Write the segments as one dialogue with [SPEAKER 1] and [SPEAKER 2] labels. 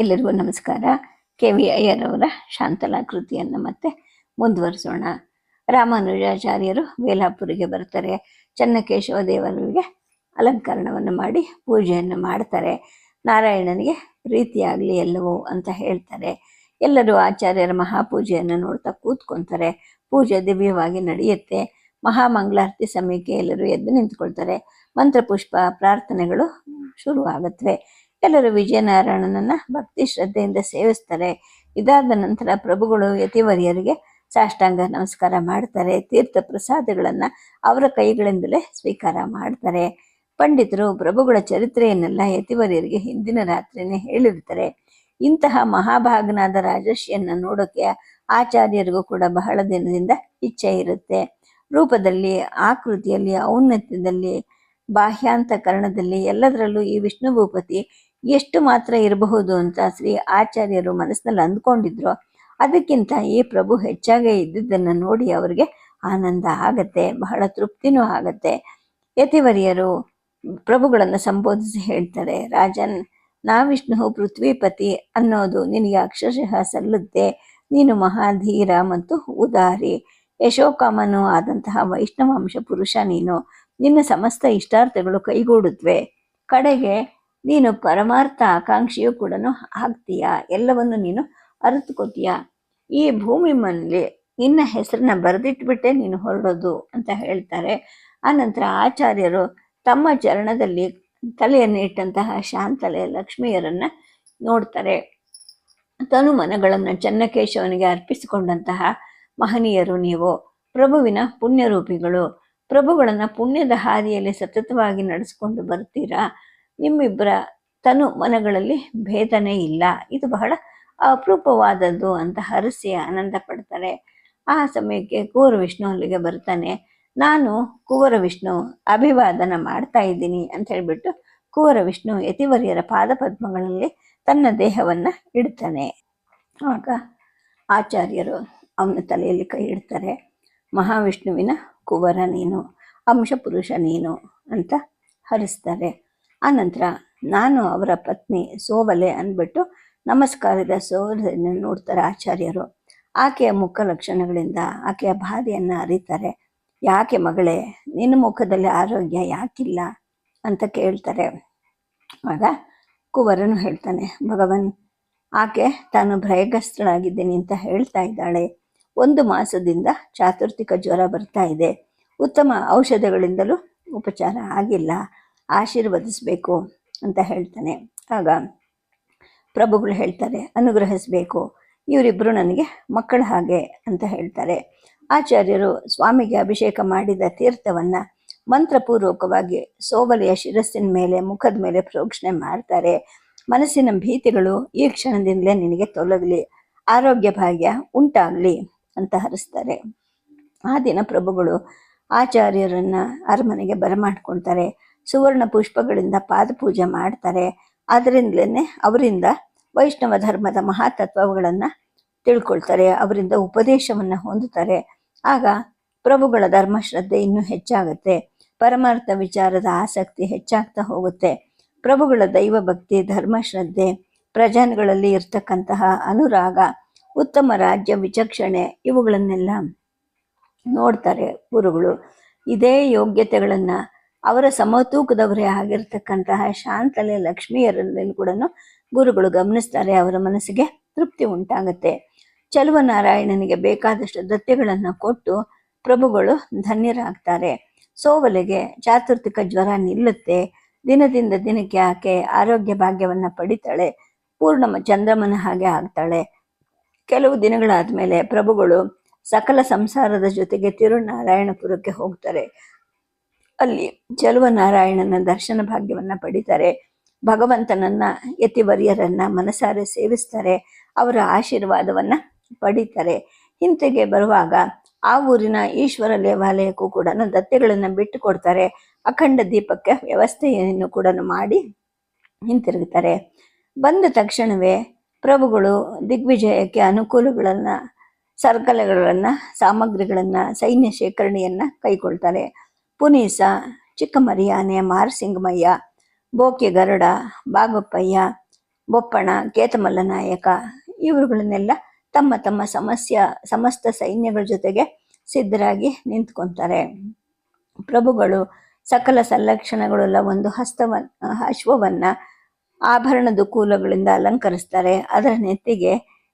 [SPEAKER 1] ಎಲ್ಲರಿಗೂ ನಮಸ್ಕಾರ. K V ಅಯ್ಯರವರ Shantala ಕೃತಿಯನ್ನು ಮತ್ತೆ ಮುಂದುವರಿಸೋಣ. ರಾಮಾನುಜಾಚಾರ್ಯರು ವೇಲಾಪುರಿಗೆ ಬರ್ತಾರೆ. ಚನ್ನಕೇಶವ ದೇವರಿಗೆ ಅಲಂಕರಣವನ್ನು ಮಾಡಿ ಪೂಜೆಯನ್ನು ಮಾಡ್ತಾರೆ. ನಾರಾಯಣನಿಗೆ ಪ್ರೀತಿಯಾಗಲಿ ಎಲ್ಲವೂ ಅಂತ ಹೇಳ್ತಾರೆ. ಎಲ್ಲರೂ ಆಚಾರ್ಯರ ಮಹಾಪೂಜೆಯನ್ನು ನೋಡ್ತಾ ಕೂತ್ಕೊಂತಾರೆ. ಪೂಜೆ ದಿವ್ಯವಾಗಿ ನಡೆಯುತ್ತೆ. ಮಹಾಮಂಗಳಾರತಿ ಸಮಯಕ್ಕೆ ಎಲ್ಲರೂ ಎದ್ದು ನಿಂತ್ಕೊಳ್ತಾರೆ. ಮಂತ್ರಪುಷ್ಪ, ಪ್ರಾರ್ಥನೆಗಳು ಶುರುವಾಗುತ್ತವೆ ಎಲ್ಲರೂ ವಿಜಯನಾರಾಯಣನನ್ನ ಭಕ್ತಿ ಶ್ರದ್ಧೆಯಿಂದ ಸೇವಿಸ್ತಾರೆ. ಇದಾದ ನಂತರ ಪ್ರಭುಗಳು ಯತಿವರಿಯರಿಗೆ ಸಾಷ್ಟಾಂಗ ನಮಸ್ಕಾರ ಮಾಡ್ತಾರೆ. ತೀರ್ಥ ಪ್ರಸಾದಗಳನ್ನು ಅವರ ಕೈಗಳಿಂದಲೇ ಸ್ವೀಕಾರ ಮಾಡ್ತಾರೆ. ಪಂಡಿತರು ಪ್ರಭುಗಳ ಚರಿತ್ರೆಯನ್ನೆಲ್ಲ ಯತಿವರಿಯರಿಗೆ ಹಿಂದಿನ ರಾತ್ರಿನೇ ಹೇಳಿರ್ತಾರೆ ಇಂತಹ ಮಹಾಭಾಗನಾದ ರಾಜರ್ಷಿಯನ್ನ ನೋಡೋಕೆ ಆಚಾರ್ಯರಿಗೂ ಕೂಡ ಬಹಳ ದಿನದಿಂದ ಇಚ್ಛೆ ಇರುತ್ತೆ. ರೂಪದಲ್ಲಿ, ಆಕೃತಿಯಲ್ಲಿ, ಔನ್ನತ್ಯದಲ್ಲಿ, ಬಾಹ್ಯಾಂತಕರಣದಲ್ಲಿ ಎಲ್ಲದರಲ್ಲೂ ಈ ವಿಷ್ಣು ಭೂಪತಿ ಎಷ್ಟು ಮಾತ್ರ ಇರಬಹುದು ಅಂತ ಶ್ರೀ ಆಚಾರ್ಯರು ಮನಸ್ಸಿನಲ್ಲಿ ಅಂದ್ಕೊಂಡಿದ್ರು ಅದಕ್ಕಿಂತ ಈ ಪ್ರಭು ಹೆಚ್ಚಾಗೇ ಇದ್ದಿದ್ದನ್ನು ನೋಡಿ ಅವರಿಗೆ ಆನಂದ ಆಗತ್ತೆ, ಬಹಳ ತೃಪ್ತಿನೂ ಆಗತ್ತೆ. ಯತಿವರಿಯರು ಪ್ರಭುಗಳನ್ನು ಸಂಬೋಧಿಸಿ ಹೇಳ್ತಾರೆ, ರಾಜನ್ ನಾ ವಿಷ್ಣು ಪೃಥ್ವಿಪತಿ ಅನ್ನೋದು ನಿನಗೆ ಅಕ್ಷರಶಃ ಸಲ್ಲುತ್ತೆ. ನೀನು ಮಹಾಧೀರ ಮತ್ತು ಉದಾರಿ. ಯಶೋಕಾಮನು ಆದಂತಹ ವೈಷ್ಣವಾಂಶ ಪುರುಷ ನೀನು. ನಿನ್ನ ಸಮಸ್ತ ಇಷ್ಟಾರ್ಥಗಳು ಕೈಗೂಡುತ್ತವೆ ಕಡೆಗೆ ನೀನು ಪರಮಾರ್ಥ ಆಕಾಂಕ್ಷಿಯೂ ಕೂಡ ಆಗ್ತೀಯ. ಎಲ್ಲವನ್ನು ನೀನು ಅರಿತುಕೋತೀಯ. ಈ ಭೂಮಿ ಮನೇಲಿ ನಿನ್ನ ಹೆಸರನ್ನ ಬರೆದಿಟ್ಬಿಟ್ಟೆ ನೀನು ಹೊರಡೋದು ಅಂತ ಹೇಳ್ತಾರೆ. ಆನಂತರ ಆಚಾರ್ಯರು ತಮ್ಮ ಚರಣದಲ್ಲಿ ತಲೆಯನ್ನು ಇಟ್ಟಂತಹ ಶಾಂತಲೆ ಲಕ್ಷ್ಮಿಯರನ್ನ ನೋಡ್ತಾರೆ. ತನು ಮನಗಳನ್ನು ಚನ್ನಕೇಶವನಿಗೆ ಅರ್ಪಿಸಿಕೊಂಡಂತಹ ಮಹನೀಯರು ನೀವು. ಪ್ರಭುವಿನ ಪುಣ್ಯರೂಪಿಗಳು. ಪ್ರಭುಗಳನ್ನು ಪುಣ್ಯದ ಹಾದಿಯಲ್ಲಿ ಸತತವಾಗಿ ನಡೆಸ್ಕೊಂಡು ಬರ್ತೀರಾ? ನಿಮ್ಮಿಬ್ಬರ ತನು ಮನಗಳಲ್ಲಿ ಭೇದನೆ ಇಲ್ಲ. ಇದು ಬಹಳ ಅಪರೂಪವಾದದ್ದು ಅಂತ ಹರಸಿ ಆನಂದ ಪಡ್ತಾರೆ. ಆ ಸಮಯಕ್ಕೆ ಕೂರ ವಿಷ್ಣು ಅಲ್ಲಿಗೆ ಬರ್ತಾನೆ. ನಾನು ಕುವರ ವಿಷ್ಣು ಅಭಿವಾದನ ಮಾಡ್ತಾ ಇದ್ದೀನಿ ಅಂತ ಹೇಳ್ಬಿಟ್ಟು ಕುವರ ವಿಷ್ಣು ಯತಿವರ್ಯರ ಪಾದಪದ್ಮಗಳಲ್ಲಿ ತನ್ನ ದೇಹವನ್ನ ಇಡ್ತಾನೆ. ಆಗ ಆಚಾರ್ಯರು ಅವನ ತಲೆಯಲ್ಲಿ ಕೈ ಇಡ್ತಾರೆ. ಮಹಾವಿಷ್ಣುವಿನ ಕುವರ ನೀನು, ಅಂಶಪುರುಷ ನೀನು ಅಂತ ಹರಿಸ್ತಾರೆ. ಆನಂತರ ನಾನು ಅವರ ಪತ್ನಿ ಸೋವಲೆ ಅಂದ್ಬಿಟ್ಟು ನಮಸ್ಕಾರದ ಸೋದರನ್ನು ನೋಡ್ತಾರೆ ಆಚಾರ್ಯರು. ಆಕೆಯ ಮುಖ ಲಕ್ಷಣಗಳಿಂದ ಆಕೆಯ ಬಾಧೆಯನ್ನು ಅರಿತಾರೆ. ಯಾಕೆ ಮಗಳೇ, ನಿನ್ನ ಮುಖದಲ್ಲಿ ಆರೋಗ್ಯ ಯಾಕಿಲ್ಲ? ಅಂತ ಕೇಳ್ತಾರೆ. ಆಗ ಕುವರನು ಹೇಳ್ತಾನೆ, ಭಗವನ್, ಆಕೆ ತಾನು ಭಯಗ್ರಸ್ತಳಾಗಿದ್ದೀನಿ ಅಂತ ಹೇಳ್ತಾ ಇದ್ದಾಳೆ. ಒಂದು ಮಾಸದಿಂದ ಚಾತುರ್ಥಿಕ ಜ್ವರ ಬರ್ತಾ ಇದೆ. ಉತ್ತಮ ಔಷಧಗಳಿಂದಲೂ ಉಪಚಾರ ಆಗಿಲ್ಲ. ಆಶೀರ್ವದಿಸಬೇಕು ಅಂತ ಹೇಳ್ತಾನೆ. ಆಗ ಪ್ರಭುಗಳು ಹೇಳ್ತಾರೆ, ಅನುಗ್ರಹಿಸಬೇಕು. ಇವರಿಬ್ಬರು ನನಗೆ ಮಕ್ಕಳ ಹಾಗೆ ಅಂತ ಹೇಳ್ತಾರೆ. ಆಚಾರ್ಯರು ಸ್ವಾಮಿಗೆ ಅಭಿಷೇಕ ಮಾಡಿದ ತೀರ್ಥವನ್ನು ಮಂತ್ರಪೂರ್ವಕವಾಗಿ ಸೋಬಲೆಯ ಶಿರಸ್ಸಿನ ಮೇಲೆ, ಮುಖದ ಮೇಲೆ ಪ್ರೋಕ್ಷಣೆ ಮಾಡ್ತಾರೆ. ಮನಸ್ಸಿನ ಭೀತಿಗಳು ಈ ಕ್ಷಣದಿಂದಲೇ ನಿನಗೆ ತೊಲಗಲಿ, ಆರೋಗ್ಯ ಭಾಗ್ಯ ಉಂಟಾಗಲಿ ಅಂತ ಹರಿಸ್ತಾರೆ. ಆ ದಿನ ಪ್ರಭುಗಳು ಆಚಾರ್ಯರನ್ನು ಅರಮನೆಗೆ ಬರಮಾಡ್ಕೊಳ್ತಾರೆ. ಸುವರ್ಣ ಪುಷ್ಪಗಳಿಂದ ಪಾದಪೂಜೆ ಮಾಡ್ತಾರೆ. ಅದರಿಂದಲೇ ಅವರಿಂದ ವೈಷ್ಣವ ಧರ್ಮದ ಮಹಾತತ್ವಗಳನ್ನು ತಿಳ್ಕೊಳ್ತಾರೆ, ಅವರಿಂದ ಉಪದೇಶವನ್ನು ಹೊಂದುತ್ತಾರೆ. ಆಗ ಪ್ರಭುಗಳ ಧರ್ಮಶ್ರದ್ಧೆ ಇನ್ನೂ ಹೆಚ್ಚಾಗುತ್ತೆ. ಪರಮಾರ್ಥ ವಿಚಾರದ ಆಸಕ್ತಿ ಹೆಚ್ಚಾಗ್ತಾ ಹೋಗುತ್ತೆ. ಪ್ರಭುಗಳ ದೈವ ಭಕ್ತಿ ಧರ್ಮಶ್ರದ್ಧೆ ಪ್ರಜಾನ್ಗಳಲ್ಲಿ ಇರ್ತಕ್ಕಂತಹ ಅನುರಾಗ, ಉತ್ತಮ ರಾಜ್ಯ ವಿಚಕ್ಷಣೆ ಇವುಗಳನ್ನೆಲ್ಲ ನೋಡ್ತಾರೆ ಗುರುಗಳು. ಇದೇ ಯೋಗ್ಯತೆಗಳನ್ನು ಅವರ ಸಮತೂಕದವರೇ ಆಗಿರ್ತಕ್ಕಂತಹ ಶಾಂತಲೆ ಲಕ್ಷ್ಮಿಯರಲ್ಲಿ ಕೂಡ ಗುರುಗಳು ಗಮನಿಸ್ತಾರೆ, ಅವರ ಮನಸ್ಸಿಗೆ ತೃಪ್ತಿ ಉಂಟಾಗುತ್ತೆ. ಚಲುವ ನಾರಾಯಣನಿಗೆ ಬೇಕಾದಷ್ಟು ದತ್ತೆಗಳನ್ನು ಕೊಟ್ಟು ಪ್ರಭುಗಳು ಧನ್ಯರಾಗ್ತಾರೆ. ಸೋವಲೆಗೆ ಚಾತುರ್ಥಿಕ ಜ್ವರ ನಿಲ್ಲುತ್ತೆ. ದಿನದಿಂದ ದಿನಕ್ಕೆ ಆಕೆ ಆರೋಗ್ಯ ಭಾಗ್ಯವನ್ನ ಪಡಿತಾಳೆ. ಪೂರ್ಣ ಚಂದ್ರಮನ ಹಾಗೆ ಆಗ್ತಾಳೆ. ಕೆಲವು ದಿನಗಳಾದ್ಮೇಲೆ ಪ್ರಭುಗಳು ಸಕಲ ಸಂಸಾರದ ಜೊತೆಗೆ ತಿರುನಾರಾಯಣಪುರಕ್ಕೆ ಹೋಗ್ತಾರೆ. ಅಲ್ಲಿ ಚಲುವ ನಾರಾಯಣನ ದರ್ಶನ ಭಾಗ್ಯವನ್ನ ಪಡಿತಾರೆ. ಭಗವಂತನನ್ನ ಯತಿವರ್ಯರನ್ನ ಮನಸಾರೆ ಸೇವಿಸ್ತಾರೆ. ಅವರ ಆಶೀರ್ವಾದವನ್ನ ಪಡಿತಾರೆ. ಹಿಂತೆಗೆ ಬರುವಾಗ ಆ ಊರಿನ ಈಶ್ವರ ದೇವಾಲಯಕ್ಕೂ ಕೂಡ ದತ್ತೆಗಳನ್ನ ಬಿಟ್ಟು ಕೊಡ್ತಾರೆ. ಅಖಂಡ ದೀಪಕ್ಕೆ ವ್ಯವಸ್ಥೆಯನ್ನು ಕೂಡ ಮಾಡಿ ಹಿಂತಿರುಗುತ್ತಾರೆ ಬಂದ ತಕ್ಷಣವೇ ಪ್ರಭುಗಳು ದಿಗ್ವಿಜಯಕ್ಕೆ ಅನುಕೂಲಗಳನ್ನ, ಸರ್ಕಲಗಳನ್ನ, ಸಾಮಗ್ರಿಗಳನ್ನ, ಸೈನ್ಯ ಶೇಖರಣೆಯನ್ನ ಕೈಗೊಳ್ತಾರೆ ಪುನೀಸ, ಚಿಕ್ಕಮರಿಯಾನೆ, ಮಾರಸಿಂಗಮಯ್ಯ ಬೋಕೆ ಗರುಡ ಬಾಗಪ್ಪಯ್ಯ ಬೊಪ್ಪಣ ಕೇತಮಲ್ಲ ನಾಯಕ ಇವರುಗಳನ್ನೆಲ್ಲ ತಮ್ಮ ತಮ್ಮ ಸಮಸ್ಯ, ಸಮಸ್ತ ಸೈನ್ಯಗಳ ಜೊತೆಗೆ ಸಿದ್ಧರಾಗಿ ನಿಂತ್ಕೊಂತಾರೆ. ಪ್ರಭುಗಳು ಸಕಲ ಸಂಲಕ್ಷಣಗಳುಳ್ಳ ಒಂದು ಹಸ್ತವ ಅಶ್ವವನ್ನ ಆಭರಣದ ಕೂಲಗಳಿಂದ ಅಲಂಕರಿಸ್ತಾರೆ. ಅದರ ನೆತ್ತಿಗೆ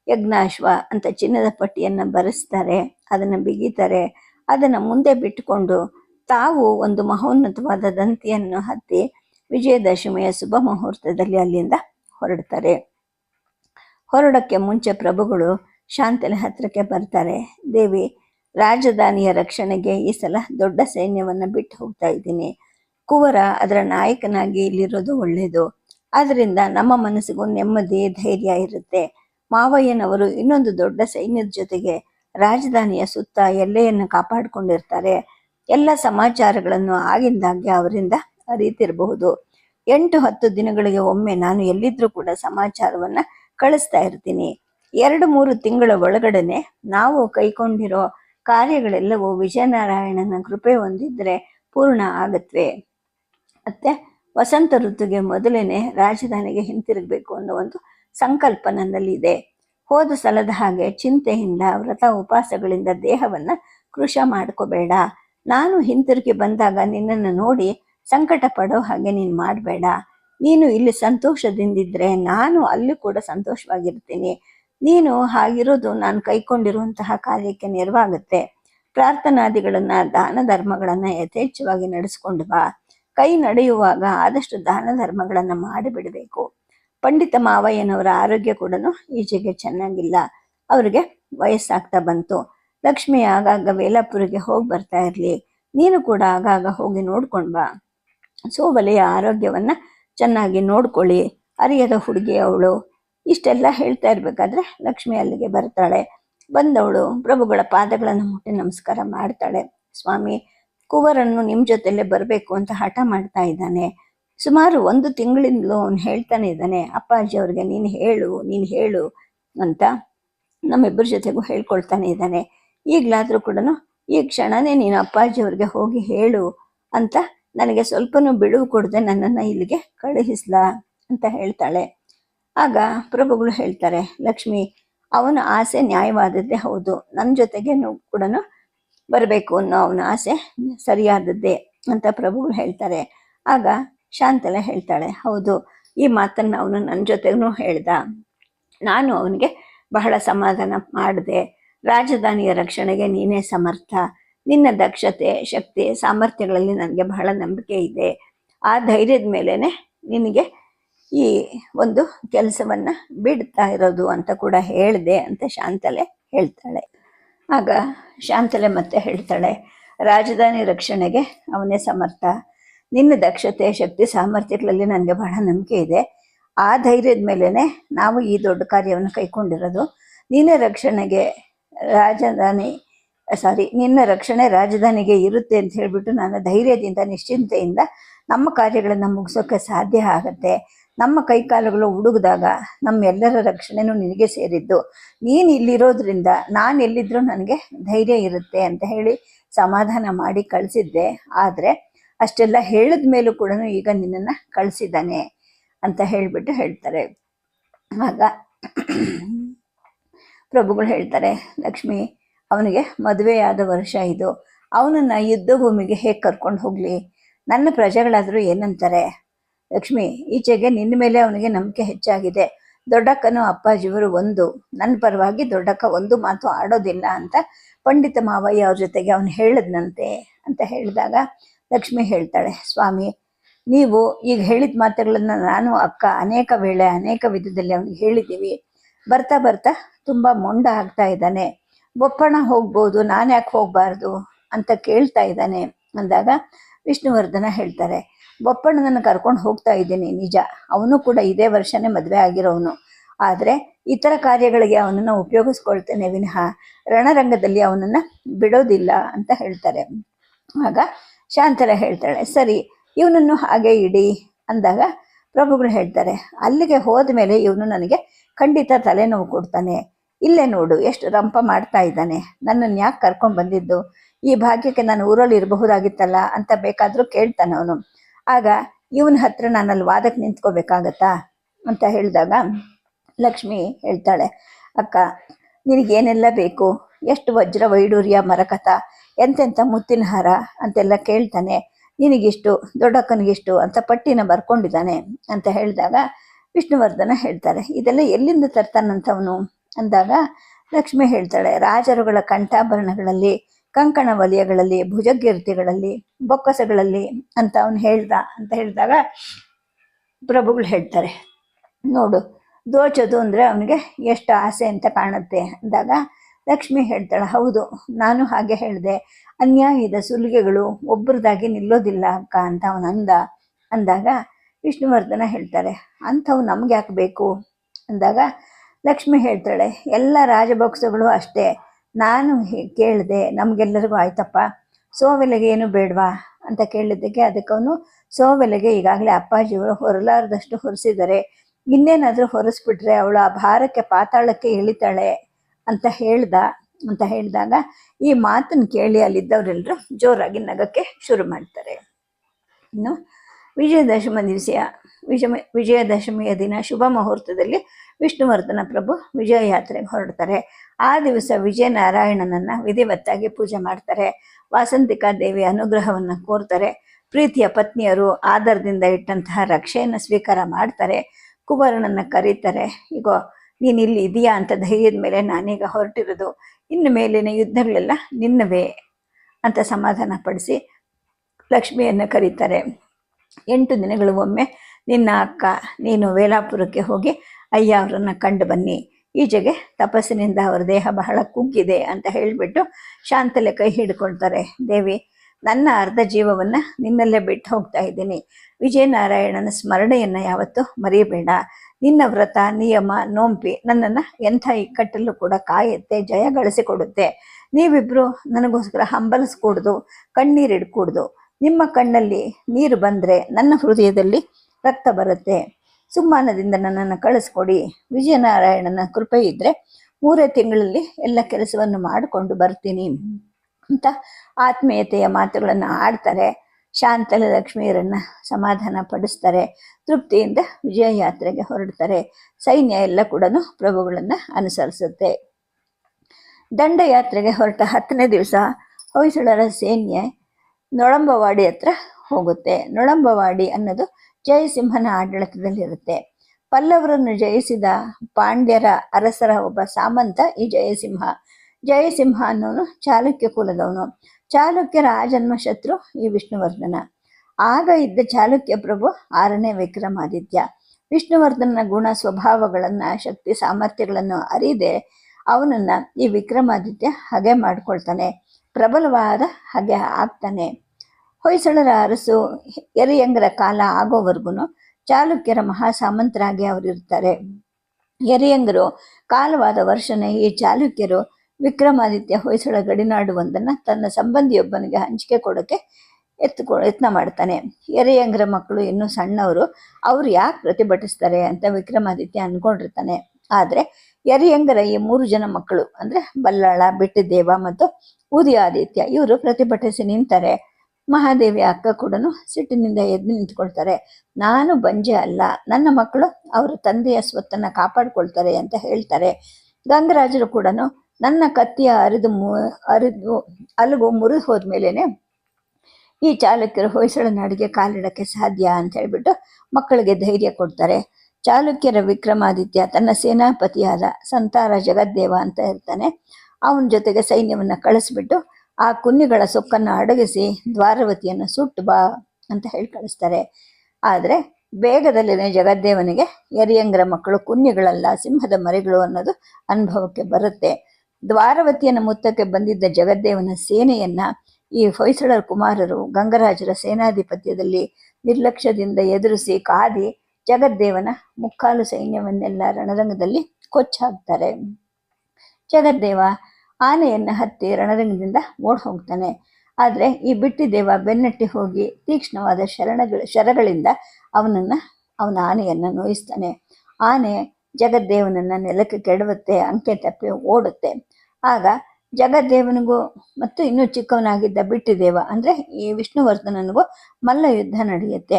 [SPEAKER 1] ಯಜ್ಞಾಶ್ವ ಅಂತ ಚಿನ್ನದ ಪಟ್ಟಿಯನ್ನು ಬರೆಸ್ತಾರೆ. ಅದನ್ನ ಬಿಗಿತಾರೆ. ಅದನ್ನ ಮುಂದೆ ಬಿಟ್ಟುಕೊಂಡು ತಾವು ಒಂದು ಮಹೋನ್ನತವಾದ ದಂತಿಯನ್ನು ಹತ್ತಿ ವಿಜಯದಶಮಿಯ ಶುಭ ಮುಹೂರ್ತದಲ್ಲಿ ಅಲ್ಲಿಂದ ಹೊರಡ್ತಾರೆ. ಹೊರಡಕ್ಕೆ ಮುಂಚೆ ಪ್ರಭುಗಳು ಶಾಂತಿನ ಹತ್ತಿರಕ್ಕೆ ಬರ್ತಾರೆ. ದೇವಿ, ರಾಜಧಾನಿಯ ರಕ್ಷಣೆಗೆ ಈ ಸಲ ದೊಡ್ಡ ಸೈನ್ಯವನ್ನ ಬಿಟ್ಟು ಹೋಗ್ತಾ ಇದ್ದೀನಿ. ಕುವರ ಅದರ ನಾಯಕನಾಗಿ ಇಲ್ಲಿರೋದು ಒಳ್ಳೆಯದು ಆದ್ದರಿಂದ ನಮ್ಮ ಮನಸ್ಸಿಗೂ ನೆಮ್ಮದಿ, ಧೈರ್ಯ ಇರುತ್ತೆ. ಮಾವಯ್ಯನವರು ಇನ್ನೊಂದು ದೊಡ್ಡ ಸೈನ್ಯದ ಜೊತೆಗೆ ರಾಜಧಾನಿಯ ಸುತ್ತ ಎಲ್ಲೆಯನ್ನು ಕಾಪಾಡಿಕೊಂಡಿರ್ತಾರೆ. ಎಲ್ಲ ಸಮಾಚಾರಗಳನ್ನು ಆಗಿಂದಾಗ್ಗೆ ಅವರಿಂದ ಅರಿತಿರಬಹುದು. ಎಂಟು ಹತ್ತು ದಿನಗಳಿಗೆ ಒಮ್ಮೆ ನಾನು ಎಲ್ಲಿದ್ರೂ ಕೂಡ ಸಮಾಚಾರವನ್ನ ಕಳಿಸ್ತಾ ಇರ್ತೀನಿ. ಎರಡು ಮೂರು ತಿಂಗಳ ಒಳಗಡೆನೆ ನಾವು ಕೈಕೊಂಡಿರೋ ಕಾರ್ಯಗಳೆಲ್ಲವೂ ವಿಜಯನಾರಾಯಣನ ಕೃಪೆ ಹೊಂದಿದ್ರೆ ಪೂರ್ಣ ಆಗತ್ವೆ. ಮತ್ತೆ ವಸಂತ ಋತುಗೆ ಮೊದಲೇನೆ ರಾಜಧಾನಿಗೆ ಹಿಂತಿರುಗಬೇಕು ಅನ್ನೋ ಒಂದು ಸಂಕಲ್ಪ ನನ್ನಲ್ಲಿದೆ. ಹೋದ ಸಲದ ಹಾಗೆ ಚಿಂತೆಯಿಂದ, ವ್ರತ, ಉಪವಾಸಗಳಿಂದ ದೇಹವನ್ನ ಕೃಶ ಮಾಡ್ಕೋಬೇಡ. ನಾನು ಹಿಂತಿರುಗಿ ಬಂದಾಗ ನಿನ್ನನ್ನು ನೋಡಿ ಸಂಕಟ ಪಡೋ ಹಾಗೆ ನೀನು ಮಾಡಬೇಡ. ನೀನು ಇಲ್ಲಿ ಸಂತೋಷದಿಂದಿದ್ರೆ ನಾನು ಅಲ್ಲಿ ಕೂಡ ಸಂತೋಷವಾಗಿರ್ತೀನಿ. ನೀನು ಹಾಗಿರೋದು ನಾನು ಕೈಕೊಂಡಿರುವಂತಹ ಕಾರ್ಯಕ್ಕೆ ನೆರವಾಗುತ್ತೆ. ಪ್ರಾರ್ಥನಾದಿಗಳನ್ನು ದಾನ ಧರ್ಮಗಳನ್ನು ಯಥೇಚ್ಛವಾಗಿ ನಡೆಸ್ಕೊಂಡು ಬಾ. ಕೈ ನಡೆಯುವಾಗ ಆದಷ್ಟು ದಾನ ಧರ್ಮಗಳನ್ನು ಮಾಡಿಬಿಡಬೇಕು. ಪಂಡಿತ ಮಾವಯ್ಯನವರ ಆರೋಗ್ಯ ಕೂಡ ಈಚೆಗೆ ಚೆನ್ನಾಗಿಲ್ಲ. ಅವರಿಗೆ ವಯಸ್ಸಾಗ್ತಾ ಬಂತು. ಲಕ್ಷ್ಮಿ ಆಗಾಗ ವೇಲಾಪುರಿಗೆ ಹೋಗಿ ಬರ್ತಾ ಇರ್ಲಿ. ನೀನು ಕೂಡ ಆಗಾಗ ಹೋಗಿ ನೋಡ್ಕೊಂಡು ಬಾ. ಸೋಬಲೆಯ ಆರೋಗ್ಯವನ್ನ ಚೆನ್ನಾಗಿ ನೋಡ್ಕೊಳ್ಳಿ. ಅರಿಯದ ಹುಡುಗಿ ಅವಳು. ಇಷ್ಟೆಲ್ಲ ಹೇಳ್ತಾ ಇರ್ಬೇಕಾದ್ರೆ ಲಕ್ಷ್ಮಿ ಅಲ್ಲಿಗೆ ಬರ್ತಾಳೆ. ಬಂದವಳು ಪ್ರಭುಗಳ ಪಾದಗಳನ್ನು ಮುಟ್ಟಿ ನಮಸ್ಕಾರ ಮಾಡ್ತಾಳೆ. ಸ್ವಾಮಿ, ಕುವರನ್ನು ನಿಮ್ಮ ಜೊತೆಲೆ ಬರಬೇಕು ಅಂತ ಹಠ ಮಾಡ್ತಾ ಇದ್ದಾನೆ. ಸುಮಾರು ಒಂದು ತಿಂಗಳಿಂದಲೂ ಅವನು ಹೇಳ್ತಾನೆ ಇದ್ದಾನೆ, ಅಪ್ಪಾಜಿ ಅವ್ರಿಗೆ ನೀನು ಹೇಳು ನೀನು ಹೇಳು ಅಂತ ನಮ್ಮಿಬ್ಬರ ಜೊತೆಗೂ ಹೇಳ್ಕೊಳ್ತಾನೆ ಇದ್ದಾನೆ. ಈಗಲಾದ್ರೂ ಕೂಡ ಈ ಕ್ಷಣನೇ ನೀನು ಅಪ್ಪಾಜಿ ಅವ್ರಿಗೆ ಹೋಗಿ ಹೇಳು ಅಂತ ನನಗೆ ಸ್ವಲ್ಪನೂ ಬಿಡುವು ಕೊಡದೆ ನನ್ನನ್ನು ಇಲ್ಲಿಗೆ ಕಳುಹಿಸ್ಲಾ ಅಂತ ಹೇಳ್ತಾಳೆ. ಆಗ ಪ್ರಭುಗಳು ಹೇಳ್ತಾರೆ, ಲಕ್ಷ್ಮಿ, ಅವನ ಆಸೆ ನ್ಯಾಯವಾದದ್ದೇ ಹೌದು. ನನ್ನ ಜೊತೆಗೆ ಕೂಡ ಬರಬೇಕು ಅನ್ನೋ ಅವನ ಆಸೆ ಸರಿಯಾದದ್ದೇ ಅಂತ ಪ್ರಭುಗಳು ಹೇಳ್ತಾರೆ. ಆಗ ಶಾಂತಲೆ ಹೇಳ್ತಾಳೆ, ಹೌದು, ಈ ಮಾತನ್ನು ಅವನು ನನ್ನ ಜೊತೆಗೂ ಹೇಳ್ದ. ನಾನು ಅವನಿಗೆ ಬಹಳ ಸಮಾಧಾನ ಮಾಡಿದೆ. ರಾಜಧಾನಿಯ ರಕ್ಷಣೆಗೆ ನೀನೇ ಸಮರ್ಥ. ನಿನ್ನ ದಕ್ಷತೆ, ಶಕ್ತಿ, ಸಾಮರ್ಥ್ಯಗಳಲ್ಲಿ ನನಗೆ ಬಹಳ ನಂಬಿಕೆ ಇದೆ. ಆ ಧೈರ್ಯದ ಮೇಲೇ ನಿನಗೆ ಈ ಒಂದು ಕೆಲಸವನ್ನು ಬಿಡ್ತಾ ಇರೋದು ಅಂತ ಕೂಡ ಹೇಳಿದೆ ಅಂತ ಶಾಂತಲೆ ಹೇಳ್ತಾಳೆ. ಆಗ ಶಾಂತಲೆ ಮತ್ತೆ ಹೇಳ್ತಾಳೆ, ರಾಜಧಾನಿ ರಕ್ಷಣೆಗೆ ಅವನೇ ಸಮರ್ಥ. ನಿನ್ನ ದಕ್ಷತೆ, ಶಕ್ತಿ, ಸಾಮರ್ಥ್ಯಗಳಲ್ಲಿ ನನಗೆ ಬಹಳ ನಂಬಿಕೆ ಇದೆ. ಆ ಧೈರ್ಯದ ಮೇಲೇ ನಾವು ಈ ದೊಡ್ಡ ಕಾರ್ಯವನ್ನು ಕೈಕೊಂಡಿರೋದು. ನೀನೇ ರಕ್ಷಣೆಗೆ ರಾಜಧಾನಿ ಸಾರಿ ನಿನ್ನ ರಕ್ಷಣೆ ರಾಜಧಾನಿಗೆ ಇರುತ್ತೆ ಅಂತ ಹೇಳಿಬಿಟ್ಟು ನಾನು ಧೈರ್ಯದಿಂದ, ನಿಶ್ಚಿಂತೆಯಿಂದ ನಮ್ಮ ಕಾರ್ಯಗಳನ್ನು ಮುಗಿಸೋಕೆ ಸಾಧ್ಯ ಆಗುತ್ತೆ. ನಮ್ಮ ಕೈಕಾಲುಗಳು ಹುಡುಗಿದಾಗ ನಮ್ಮೆಲ್ಲರ ರಕ್ಷಣೆನೂ ನಿನಗೆ ಸೇರಿದ್ದು. ನೀನು ಇಲ್ಲಿರೋದ್ರಿಂದ ನಾನು ಎಲ್ಲಿದ್ರೂ ನನಗೆ ಧೈರ್ಯ ಇರುತ್ತೆ ಅಂತ ಹೇಳಿ ಸಮಾಧಾನ ಮಾಡಿ ಕಳಿಸಿದ್ದೆ. ಆದರೆ ಅಷ್ಟೆಲ್ಲ ಹೇಳಿದ ಮೇಲೂ ಕೂಡ ಈಗ ನಿನ್ನನ್ನು ಕಳಿಸಿದ್ದಾನೆ ಅಂತ ಹೇಳಿಬಿಟ್ಟು ಹೇಳ್ತಾರೆ. ಆಗ ಪ್ರಭುಗಳು ಹೇಳ್ತಾರೆ, ಲಕ್ಷ್ಮಿ, ಅವನಿಗೆ ಮದುವೆಯಾದ ವರ್ಷ ಇದು. ಅವನನ್ನು ಯುದ್ಧ ಭೂಮಿಗೆ ಹೇಗೆ ಕರ್ಕೊಂಡು ಹೋಗಲಿ? ನನ್ನ ಪ್ರಜೆಗಳಾದರೂ ಏನಂತಾರೆ? ಲಕ್ಷ್ಮಿ, ಈಚೆಗೆ ನಿನ್ನ ಮೇಲೆ ಅವನಿಗೆ ನಂಬಿಕೆ ಹೆಚ್ಚಾಗಿದೆ. ದೊಡ್ಡಕ್ಕನು ಅಪ್ಪಾಜಿಯವರು ಒಂದು. ನನ್ನ ಪರವಾಗಿ ದೊಡ್ಡಕ್ಕ ಒಂದು ಮಾತು ಆಡೋದಿಲ್ಲ ಅಂತ ಪಂಡಿತ ಮಾವಯ್ಯ ಅವ್ರ ಜೊತೆಗೆ ಅವನು ಹೇಳದ್ನಂತೆ ಅಂತ ಹೇಳಿದಾಗ ಲಕ್ಷ್ಮಿ ಹೇಳ್ತಾಳೆ, ಸ್ವಾಮಿ, ನೀವು ಈಗ ಹೇಳಿದ ಮಾತುಗಳನ್ನು ನಾನು ಅಕ್ಕ ಅನೇಕ ವೇಳೆ ಅನೇಕ ವಿಧದಲ್ಲಿ ಅವನಿಗೆ ಹೇಳಿದ್ದೀವಿ. ಬರ್ತಾ ಬರ್ತಾ ತುಂಬಾ ಮೊಂಡ ಆಗ್ತಾ ಇದ್ದಾನೆ. ಬೊಪ್ಪಣ ಹೋಗ್ಬೋದು, ನಾನು ಯಾಕೆ ಹೋಗ್ಬಾರ್ದು ಅಂತ ಕೇಳ್ತಾ ಇದ್ದಾನೆ ಅಂದಾಗ ವಿಷ್ಣುವರ್ಧನ ಹೇಳ್ತಾರೆ. ಬೊಪ್ಪಣ್ಣನನ್ನು ಕರ್ಕೊಂಡು ಹೋಗ್ತಾ ಇದ್ದೀನಿ ನಿಜ. ಅವನು ಕೂಡ ಇದೇ ವರ್ಷನೇ ಮದುವೆ ಆಗಿರೋವನು ಆದರೆ ಇತರ ಕಾರ್ಯಗಳಿಗೆ ಅವನನ್ನು ಉಪಯೋಗಿಸ್ಕೊಳ್ತೇನೆ ವಿನಃ ರಣರಂಗದಲ್ಲಿ ಅವನನ್ನು ಬಿಡೋದಿಲ್ಲ ಅಂತ ಹೇಳ್ತಾರೆ. ಆಗ ಶಾಂತರ ಹೇಳ್ತಾಳೆ, ಸರಿ, ಇವನನ್ನು ಹಾಗೆ ಇಡಿ ಅಂದಾಗ ಪ್ರಭುಗಳು ಹೇಳ್ತಾರೆ, ಅಲ್ಲಿಗೆ ಹೋದ ಮೇಲೆ ಇವನು ನನಗೆ ಖಂಡಿತ ತಲೆನೋವು ಕೊಡ್ತಾನೆ. ಇಲ್ಲೇ ನೋಡು, ಎಷ್ಟು ರಂಪ ಮಾಡ್ತಾ ಇದ್ದಾನೆ. ನನ್ನನ್ನು ಯಾಕೆ ಕರ್ಕೊಂಡು ಬಂದಿದ್ದು? ಈ ಭಾಗ್ಯಕ್ಕೆ ನಾನು ಊರಲ್ಲಿ ಇರಬಹುದಾಗಿತ್ತಲ್ಲ ಅಂತ ಬೇಕಾದರೂ ಕೇಳ್ತಾನೆ ಅವನು. ಆಗ ಇವನ ಹತ್ರ ನಾನು ಅಲ್ಲಿ ವಾದಕ್ಕೆ ನಿಂತ್ಕೋಬೇಕಾಗತ್ತಾ? ಅಂತ ಹೇಳಿದಾಗ ಲಕ್ಷ್ಮಿ ಹೇಳ್ತಾಳೆ, ಅಕ್ಕ, ನಿನಗೇನೆಲ್ಲ ಬೇಕು? ಎಷ್ಟು ವಜ್ರ ವೈಡೂರ್ಯ ಮರಕಥ ಎಂತೆಂಥ ಮುತ್ತಿನ ಹಾರ? ಅಂತೆಲ್ಲ ಕೇಳ್ತಾನೆ, ನಿನಗಿಷ್ಟು, ದೊಡ್ಡಕ್ಕನಿಗಿಷ್ಟು ಅಂತ ಪಟ್ಟಿನ ಬರ್ಕೊಂಡಿದ್ದಾನೆ. ಅಂತ ಹೇಳಿದಾಗ ವಿಷ್ಣುವರ್ಧನ ಹೇಳ್ತಾರೆ, ಇದೆಲ್ಲ ಎಲ್ಲಿಂದ ತರ್ತಾನಂಥವನು ಅಂದಾಗ ಲಕ್ಷ್ಮಿ ಹೇಳ್ತಾಳೆ, ರಾಜರುಗಳ ಕಂಠಾಭರಣಗಳಲ್ಲಿ, ಕಂಕಣ ವಲಯಗಳಲ್ಲಿ, ಭುಜಗೀರ್ತಿಗಳಲ್ಲಿ, ಬೊಕ್ಕಸಗಳಲ್ಲಿ ಅಂತ ಅವನು ಹೇಳ್ದ, ಅಂತ ಹೇಳಿದಾಗ ಪ್ರಭುಗಳು ಹೇಳ್ತಾರೆ. ನೋಡು, ದೋಚೋದು ಅಂದರೆ ಅವನಿಗೆ ಎಷ್ಟು ಆಸೆ ಅಂತ ಕಾಣುತ್ತೆ ಅಂದಾಗ ಲಕ್ಷ್ಮಿ ಹೇಳ್ತಾಳೆ, ಹೌದು, ನಾನು ಹಾಗೆ ಹೇಳಿದೆ. ಅನ್ಯಾಯದ ಸುಲಿಗೆಗಳು ಒಬ್ಬರದಾಗಿ ನಿಲ್ಲೋದಿಲ್ಲ ಅಕ್ಕ ಅಂತ ಅವನು ಅಂದ. ಅಂದಾಗ ವಿಷ್ಣುವರ್ಧನ ಹೇಳ್ತಾರೆ, ಅಂಥವು ನಮ್ಗೆ ಯಾಕೆ ಬೇಕು? ಅಂದಾಗ ಲಕ್ಷ್ಮಿ ಹೇಳ್ತಾಳೆ, ಎಲ್ಲ ರಾಜಭಕ್ಸಗಳು ಅಷ್ಟೇ. ನಾನು ಕೇಳಿದೆ, ನಮಗೆಲ್ಲರಿಗೂ ಆಯ್ತಪ್ಪ, ಸೋವೆಲೆಗೆ ಏನು ಬೇಡವಾ? ಅಂತ ಕೇಳಿದ್ದಕ್ಕೆ ಅದಕ್ಕವನು ಸೋವೆಲೆಗೆ ಈಗಾಗಲೇ ಅಪ್ಪಾಜಿಯವರು ಹೊರಲಾರದಷ್ಟು ಹೊರಿಸಿದ್ದಾರೆ. ಇನ್ನೇನಾದರೂ ಹೊರಿಸ್ಬಿಟ್ರೆ ಅವಳು ಆ ಭಾರಕ್ಕೆ ಪಾತಾಳಕ್ಕೆ ಇಳಿತಾಳೆ ಅಂತ ಹೇಳ್ದ, ಅಂತ ಹೇಳಿದಾಗ ಈ ಮಾತನ್ನು ಕೇಳಿ ಅಲ್ಲಿದ್ದವರೆಲ್ಲರೂ ಜೋರಾಗಿ ನಗಕ್ಕೆ ಶುರು ಮಾಡ್ತಾರೆ. ಇನ್ನು ವಿಜಯದಶಮಿ ದಿವಸ ವಿಜಯ ವಿಜಯದಶಮಿಯ ದಿನ ಶುಭ ಮುಹೂರ್ತದಲ್ಲಿ ವಿಷ್ಣುವರ್ಧನ ಪ್ರಭು ವಿಜಯ ಯಾತ್ರೆಗೆ ಹೊರಡ್ತಾರೆ. ಆ ದಿವಸ ವಿಜಯನಾರಾಯಣನನ್ನು ವಿಧಿವತ್ತಾಗಿ ಪೂಜೆ ಮಾಡ್ತಾರೆ. ವಾಸಂತಿಕಾ ದೇವಿಯ ಅನುಗ್ರಹವನ್ನು ಕೋರ್ತಾರೆ. ಪ್ರೀತಿಯ ಪತ್ನಿಯರು ಆಧಾರದಿಂದ ಇಟ್ಟಂತಹ ರಕ್ಷೆಯನ್ನು ಸ್ವೀಕಾರ ಮಾಡ್ತಾರೆ. ಕುಬರನನ್ನು ಕರೀತಾರೆ. ಈಗ ನೀನು ಇಲ್ಲಿ ಇದೆಯಾ ಅಂತ ಧೈರ್ಯದ ಮೇಲೆ ನಾನೀಗ ಹೊರಟಿರೋದು. ಇನ್ನು ಮೇಲಿನ ಯುದ್ಧಗಳೆಲ್ಲ ನಿನ್ನವೇ ಅಂತ ಸಮಾಧಾನ ಪಡಿಸಿ ಲಕ್ಷ್ಮಿಯನ್ನು ಕರೀತಾರೆ. ಎಂಟು ದಿನಗಳು ಒಮ್ಮೆ ನಿನ್ನ ಅಕ್ಕ ನೀನು ವೇಲಾಪುರಕ್ಕೆ ಹೋಗಿ ಅಯ್ಯ ಅವರನ್ನು ಕಂಡು ಬನ್ನಿ. ಈಚೆಗೆ ತಪಸ್ಸಿನಿಂದ ಅವರ ದೇಹ ಬಹಳ ಕುಗ್ಗಿದೆ ಅಂತ ಹೇಳಿಬಿಟ್ಟು ಶಾಂತಲೆ ಕೈ ಹಿಡ್ಕೊಳ್ತಾರೆ. ದೇವಿ, ನನ್ನ ಅರ್ಧ ಜೀವವನ್ನು ನಿನ್ನಲ್ಲೇ ಬಿಟ್ಟು ಹೋಗ್ತಾ ಇದ್ದೀನಿ. ವಿಜಯನಾರಾಯಣನ ಸ್ಮರಣೆಯನ್ನು ಯಾವತ್ತೂ ಮರೆಯಬೇಡ ನಿನ್ನ ವ್ರತ, ನಿಯಮ, ನೋಂಪಿ ನನ್ನನ್ನು ಎಂಥ ಇಕ್ಕಟ್ಟಲ್ಲೂ ಕೂಡ ಕಾಯುತ್ತೆ, ಜಯ ಗಳಿಸಿಕೊಡುತ್ತೆ. ನೀವಿಬ್ರು ನನಗೋಸ್ಕರ ಹಂಬಲಿಸ್ಕೂಡ್ದು ಕಣ್ಣೀರಿಡ್ಕೂಡ್ದು ನಿಮ್ಮ ಕಣ್ಣಲ್ಲಿ ನೀರು ಬಂದರೆ ನನ್ನ ಹೃದಯದಲ್ಲಿ ರಕ್ತ ಬರುತ್ತೆ. ಸುಮ್ಮಾನದಿಂದ ನನ್ನನ್ನು ಕಳಿಸ್ಕೊಡಿ. ವಿಜಯನಾರಾಯಣನ ಕೃಪೆ ಇದ್ದರೆ ಮೂರೇ ತಿಂಗಳಲ್ಲಿ ಎಲ್ಲ ಕೆಲಸವನ್ನು ಮಾಡಿಕೊಂಡು ಬರ್ತೀನಿ ಅಂತ ಆತ್ಮೀಯತೆಯ ಮಾತುಗಳನ್ನು ಆಡ್ತಾರೆ. ಶಾಂತಲ ಲಕ್ಷ್ಮಿಯರನ್ನು ಸಮಾಧಾನ ಪಡಿಸ್ತಾರೆ. ತೃಪ್ತಿಯಿಂದ ವಿಜಯ ಯಾತ್ರೆಗೆ ಹೊರಡ್ತಾರೆ. ಸೈನ್ಯ ಎಲ್ಲ ಕೂಡ ಪ್ರಭುಗಳನ್ನು ಅನುಸರಿಸುತ್ತೆ. ದಂಡಯಾತ್ರೆಗೆ ಹೊರಟ ಹತ್ತನೇ ದಿವಸ ಹೊಯ್ಸಳರ ಸೈನ್ಯ ನೊಳಂಬವಾಡಿ ಹತ್ರ ಹೋಗುತ್ತೆ. ನೊಳಂಬವಾಡಿ ಅನ್ನೋದು ಜಯಸಿಂಹನ ಆಡಳಿತದಲ್ಲಿರುತ್ತೆ ಪಲ್ಲವರನ್ನು ಜಯಿಸಿದ ಪಾಂಡ್ಯರ ಅರಸರ ಒಬ್ಬ ಸಾಮಂತ ಈ ಜಯಸಿಂಹ. ಜಯಸಿಂಹ ಅನ್ನೋನು ಚಾಲುಕ್ಯ ಕುಲದವನು. ಚಾಲುಕ್ಯರ ಆಜನ್ಮ ಶತ್ರು ಈ ವಿಷ್ಣುವರ್ಧನ. ಆಗ ಇದ್ದ ಚಾಲುಕ್ಯ ಪ್ರಭು ಆರನೇ ವಿಕ್ರಮಾದಿತ್ಯ. ವಿಷ್ಣುವರ್ಧನನ ಗುಣ ಸ್ವಭಾವಗಳನ್ನ, ಶಕ್ತಿ ಸಾಮರ್ಥ್ಯಗಳನ್ನು ಅರಿದೆ ಅವನನ್ನ ಈ ವಿಕ್ರಮಾದಿತ್ಯ ಹಗೆ ಮಾಡ್ಕೊಳ್ತಾನೆ. ಪ್ರಬಲವಾದ ಹಾಗೆ ಆಗ್ತಾನೆ. ಹೊಯ್ಸಳರ ಅರಸು ಎರಿಯಂಗರ ಕಾಲ ಆಗೋವರೆಗೂ ಚಾಲುಕ್ಯರ ಮಹಾಸಾಮಂತರಾಗಿ ಅವರಿರ್ತಾರೆ ಎರಿಯಂಗರು ಕಾಲವಾದ ವರ್ಷನೇ ಈ ಚಾಲುಕ್ಯರು ವಿಕ್ರಮಾದಿತ್ಯ ಹೊಯ್ಸಳ ಗಡಿನಾಡು ಒಂದನ್ನು ತನ್ನ ಸಂಬಂಧಿಯೊಬ್ಬನಿಗೆ ಹಂಚಿಕೆ ಕೊಡೋಕ್ಕೆ ಎತ್ತುಕೊ ಯತ್ನ ಮಾಡ್ತಾನೆ. ಎರೆಯಂಗರ ಮಕ್ಕಳು ಇನ್ನೂ ಸಣ್ಣವರು, ಅವ್ರು ಯಾಕೆ ಪ್ರತಿಭಟಿಸ್ತಾರೆ ಅಂತ ವಿಕ್ರಮಾದಿತ್ಯ ಅಂದ್ಕೊಂಡಿರ್ತಾನೆ ಆದರೆ ಎರೆಯಂಗರ ಈ ಮೂರು ಜನ ಮಕ್ಕಳು ಅಂದರೆ ಬಲ್ಲಾಳ ಬಿಟ್ಟಿದ್ದೇವ ಮತ್ತು ಉದಯಾದಿತ್ಯ ಇವರು ಪ್ರತಿಭಟಿಸಿ ನಿಂತಾರೆ. ಮಹಾದೇವಿ ಅಕ್ಕ ಕೂಡ ಸಿಟ್ಟಿನಿಂದ ಎದ್ದು ನಿಂತ್ಕೊಳ್ತಾರೆ. ನಾನು ಬಂಜೆ ಅಲ್ಲ, ನನ್ನ ಮಕ್ಕಳು ಅವರ ತಂದೆಯ ಸ್ವತ್ತನ್ನು ಕಾಪಾಡ್ಕೊಳ್ತಾರೆ ಅಂತ ಹೇಳ್ತಾರೆ. ಗಂಗರಾಜರು ಕೂಡ ನನ್ನ ಕತ್ತಿಯ ಅರಿದು ಮು, ಅರಿದು, ಅಲಗು ಮುರಿದು ಹೋದ್ಮೇಲೆನೆ ಈ ಚಾಲುಕ್ಯರು ಹೊಯ್ಸಳ ನಾಡಿಗೆ ಕಾಲಿಡಕ್ಕೆ ಸಾಧ್ಯ ಅಂತ ಹೇಳ್ಬಿಟ್ಟು ಮಕ್ಕಳಿಗೆ ಧೈರ್ಯ ಕೊಡ್ತಾರೆ. ಚಾಲುಕ್ಯರ ವಿಕ್ರಮಾದಿತ್ಯ ತನ್ನ ಸೇನಾಪತಿಯಾದ ಸಂತಾರ ಜಗದ್ದೇವ ಅಂತ ಇರ್ತಾನೆ. ಅವನ ಜೊತೆಗೆ ಸೈನ್ಯವನ್ನು ಕಳಿಸ್ಬಿಟ್ಟು ಆ ಕುನ್ನಿಗಳ ಸೊಕ್ಕನ್ನು ಅಡಗಿಸಿ ದ್ವಾರವತಿಯನ್ನು ಸುಟ್ಟು ಬಾ ಅಂತ ಹೇಳಿ ಕಳಿಸ್ತಾರೆ. ಆದರೆ ಬೇಗದಲ್ಲಿನೇ ಜಗದ್ದೇವನಿಗೆ ಯರಿಯಂಗರ ಮಕ್ಕಳು ಕುನ್ನಿಗಳಲ್ಲ, ಸಿಂಹದ ಮರಿಗಳು ಅನ್ನೋದು ಅನುಭವಕ್ಕೆ ಬರುತ್ತೆ. ದ್ವಾರವತಿಯನ್ನು ಮುತ್ತಕ್ಕೆ ಬಂದಿದ್ದ ಜಗದ್ದೇವನ ಸೇನೆಯನ್ನ ಈ ಹೊಯ್ಸಳರ ಕುಮಾರರು ಗಂಗರಾಜರ ಸೇನಾಧಿಪತ್ಯದಲ್ಲಿ ನಿರ್ಲಕ್ಷ್ಯದಿಂದ ಎದುರಿಸಿ ಕಾದಿ ಜಗದ್ದೇವನ ಮುಕ್ಕಾಲು ಸೈನ್ಯವನ್ನೆಲ್ಲ ರಣರಂಗದಲ್ಲಿ ಕೊಚ್ಚಾಕ್ತಾರೆ. ಜಗದ್ದೇವ ಆನೆಯನ್ನು ಹತ್ತಿ ರಣರಂಗದಿಂದ ಓಡ್ ಹೋಗ್ತಾನೆ ಆದರೆ ಈ ಬಿಟ್ಟಿದೇವ ಬೆನ್ನಟ್ಟಿ ಹೋಗಿ ತೀಕ್ಷ್ಣವಾದ ಶರಣಗಳ, ಶರಗಳಿಂದ ಅವನನ್ನು, ಅವನ ಆನೆಯನ್ನು ನೋಯಿಸ್ತಾನೆ. ಆನೆ ಜಗದ್ದೇವನನ್ನ ನೆಲಕ್ಕೆ ಕೆಡವುತ್ತೆ, ಅಂಕೆ ತಪ್ಪಿ ಓಡುತ್ತೆ. ಆಗ ಜಗದ್ದೇವನಿಗೂ ಮತ್ತು ಇನ್ನೂ ಚಿಕ್ಕವನಾಗಿದ್ದ ಬಿಟ್ಟಿದೇವ ಅಂದರೆ ಈ ವಿಷ್ಣುವರ್ಧನನಿಗೂ ಮಲ್ಲ ಯುದ್ಧ ನಡೆಯುತ್ತೆ.